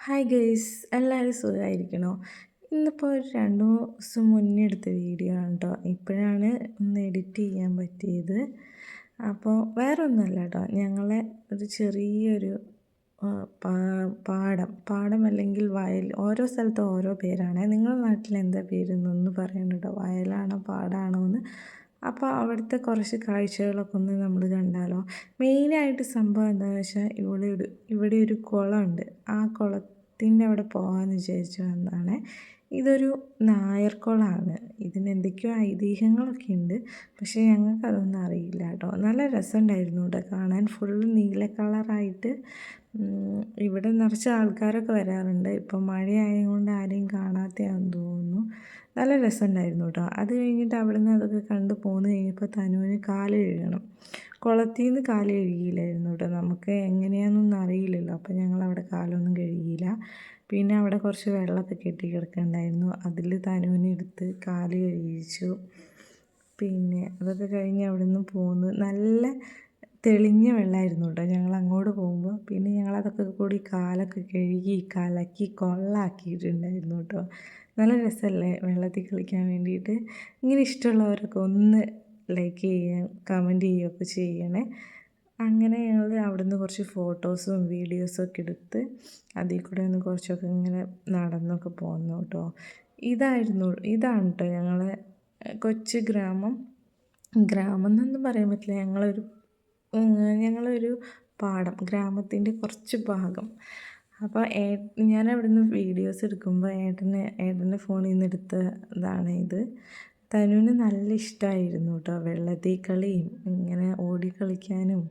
Hi guys എല്ലാവരും സുഖമായിരിക്കണോ? ഇന്നിപ്പോൾ ഒരു രണ്ട് ദിവസം മുന്നേ എടുത്ത വീഡിയോ ആണ് കേട്ടോ ഇപ്പോഴാണ് ഒന്ന് എഡിറ്റ് ചെയ്യാൻ പറ്റിയത്. അപ്പോൾ വേറെ ഒന്നുമല്ല കേട്ടോ ഞങ്ങളെ ഒരു ചെറിയൊരു പാടം പാടം അല്ലെങ്കിൽ വയൽ ഓരോ സ്ഥലത്തും ഓരോ പേരാണ്. നിങ്ങളുടെ നാട്ടിൽ എന്താ പേരെന്നൊന്ന് പറയണം കേട്ടോ വയലാണോ പാടാണോ എന്ന് അപ്പോൾ അവിടുത്തെ കുറച്ച് കാഴ്ചകളൊക്കെ ഒന്ന് നമ്മൾ കണ്ടാലോ. മെയിനായിട്ട് സംഭവം എന്താണെന്ന് വെച്ചാൽ ഇവിടെ ഒരു ഇവിടെ ഒരു കുളമുണ്ട്. ആ കുളത്തിന്റെ അവിടെ പോകാമെന്ന് വിചാരിച്ചു വന്നതാണ് ഇതൊരു നായർക്കുളമാണ് ഇതിന് എന്തൊക്കെയോ ഐതിഹ്യങ്ങളൊക്കെ ഉണ്ട്. പക്ഷേ ഞങ്ങൾക്കതൊന്നും അറിയില്ല കേട്ടോ. നല്ല രസമുണ്ടായിരുന്നു കേട്ടോ കാണാൻ. ഫുള്ള് നീല കളറായിട്ട് ഇവിടെ നിറച്ച് ആൾക്കാരൊക്കെ വരാറുണ്ട്. ഇപ്പം മഴയായതുകൊണ്ട് ആരെയും കാണാത്തയാണെന്ന് തോന്നുന്നു. നല്ല രസമുണ്ടായിരുന്നു കേട്ടോ. അത് കഴിഞ്ഞിട്ട് അവിടെ നിന്ന് അതൊക്കെ കണ്ട് പോന്ന് കഴിഞ്ഞപ്പോൾ തനുവിന് കാൽ കഴുകണം കുളത്തിൽ നിന്ന് കാൽ കഴുകിയില്ലായിരുന്നു കേട്ടോ. നമുക്ക് എങ്ങനെയാണെന്നൊന്നും അറിയില്ലല്ലോ. അപ്പോൾ ഞങ്ങൾ അവിടെ കാലൊന്നും കഴുകിയില്ല. പിന്നെ അവിടെ കുറച്ച് വെള്ളമൊക്കെ കെട്ടി കിടക്കുന്നുണ്ടായിരുന്നു അതിൽ തനുവിനെടുത്ത് കാൽ കഴുകിച്ചു. പിന്നെ അതൊക്കെ കഴിഞ്ഞ് അവിടെ നിന്ന് പോന്ന് നല്ല തെളിഞ്ഞ വെള്ളമായിരുന്നു കേട്ടോ. ഞങ്ങൾ അങ്ങോട്ട് പോകുമ്പോൾ പിന്നെ ഞങ്ങൾ അതൊക്കെ കൂടി കാലൊക്കെ കഴുകി കലക്കി കൊള്ളാക്കിയിട്ടുണ്ടായിരുന്നു കേട്ടോ. നല്ല രസമല്ലേ വെള്ളത്തിൽ കളിക്കാൻ വേണ്ടിയിട്ട്? ഇങ്ങനെ ഇഷ്ടമുള്ളവരൊക്കെ ഒന്ന് ലൈക്ക് ചെയ്യാൻ കമന്റ് ചെയ്യുകയൊക്കെ ചെയ്യണേ. അങ്ങനെ ഞങ്ങൾ അവിടുന്ന് കുറച്ച് ഫോട്ടോസും വീഡിയോസും ഒക്കെ എടുത്ത് അതിൽ കൂടെ ഒന്ന് കുറച്ചൊക്കെ ഇങ്ങനെ നടന്നൊക്കെ പോന്നു കേട്ടോ. ഇതായിരുന്നു ഇതാണ് കേട്ടോ ഞങ്ങളെ കൊച്ചു ഗ്രാമം. ഗ്രാമം എന്നൊന്നും പറയാൻ പറ്റില്ല. ഞങ്ങളൊരു ഞങ്ങളൊരു പാടം ഗ്രാമത്തിന്റെ കുറച്ച് ഭാഗം. അപ്പോൾ ഏ ഞാൻ അവിടുന്ന് വീഡിയോസ് എടുക്കുമ്പോൾ ഏട്ടന് ഏട്ടന്റെ ഫോണിൽ നിന്ന് എടുത്ത ഇതാണ് ഇത്. തനുവിന് നല്ല ഇഷ്ടമായിരുന്നു കേട്ടോ വെള്ളത്തിൽ കളിയും ഇങ്ങനെ ഓടി കളിക്കാനും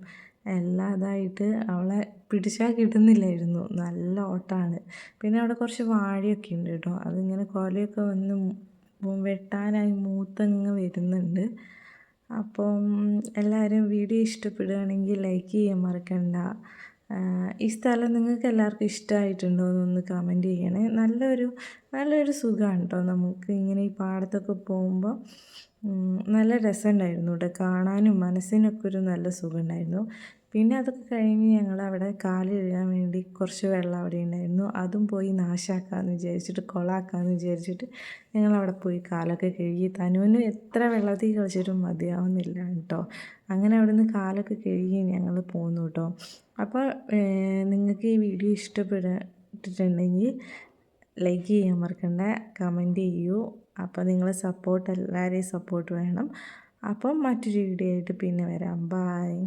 എല്ലാം അതായിട്ട് അവളെ പിടിച്ചാൽ കിട്ടുന്നില്ലായിരുന്നു നല്ല ഓട്ടമാണ്. പിന്നെ അവിടെ കുറച്ച് വാഴയൊക്കെ ഉണ്ട് കേട്ടോ അതിങ്ങനെ കൊലയൊക്കെ വന്ന് വെട്ടാനായി മൂത്തങ്ങ് വരുന്നുണ്ട്. അപ്പം എല്ലാവരും വീഡിയോ ഇഷ്ടപ്പെടുകയാണെങ്കിൽ ലൈക്ക് ചെയ്യാൻ മറക്കണ്ട. ഈ സ്ഥലം നിങ്ങൾക്ക് എല്ലാവർക്കും ഇഷ്ടമായിട്ടുണ്ടോ എന്നൊന്ന് കമന്റ് ചെയ്യണേ. നല്ലൊരു നല്ലൊരു സുഖമാണ് കേട്ടോ നമുക്ക് ഇങ്ങനെ ഈ പാടത്തൊക്കെ പോകുമ്പോൾ നല്ല രസമുണ്ടായിരുന്നു കേട്ടോ കാണാനും മനസ്സിനൊക്കെ ഒരു നല്ല സുഖമുണ്ടായിരുന്നു. പിന്നെ അതൊക്കെ കഴിഞ്ഞ് ഞങ്ങൾ അവിടെ കാൽ കഴുകാൻ വേണ്ടി കുറച്ച് വെള്ളം അവിടെ ഉണ്ടായിരുന്നു. അതും പോയി നാശാക്കാമെന്ന് വിചാരിച്ചിട്ട് കൊളാക്കാമെന്ന് വിചാരിച്ചിട്ട് ഞങ്ങൾ അവിടെ പോയി കാലൊക്കെ കഴുകി. തനുവിന് എത്ര വെള്ളത്തിൽ കളിച്ചിട്ടും മതിയാവുന്നില്ല കേട്ടോ. അങ്ങനെ അവിടെ നിന്ന് കാലൊക്കെ കഴുകി ഞങ്ങൾ പോന്നു കേട്ടോ. അപ്പോൾ നിങ്ങൾക്ക് ഈ വീഡിയോ ഇഷ്ടപ്പെട്ടിട്ടുണ്ടെങ്കിൽ ലൈക്ക് ചെയ്യാൻ മറക്കണ്ട കമന്റ് ചെയ്യൂ. അപ്പോൾ നിങ്ങളെ സപ്പോർട്ട് എല്ലാവരെയും സപ്പോർട്ട് വേണം. അപ്പം മറ്റൊരു വീഡിയോ ആയിട്ട് പിന്നെ വരാം. ബായ്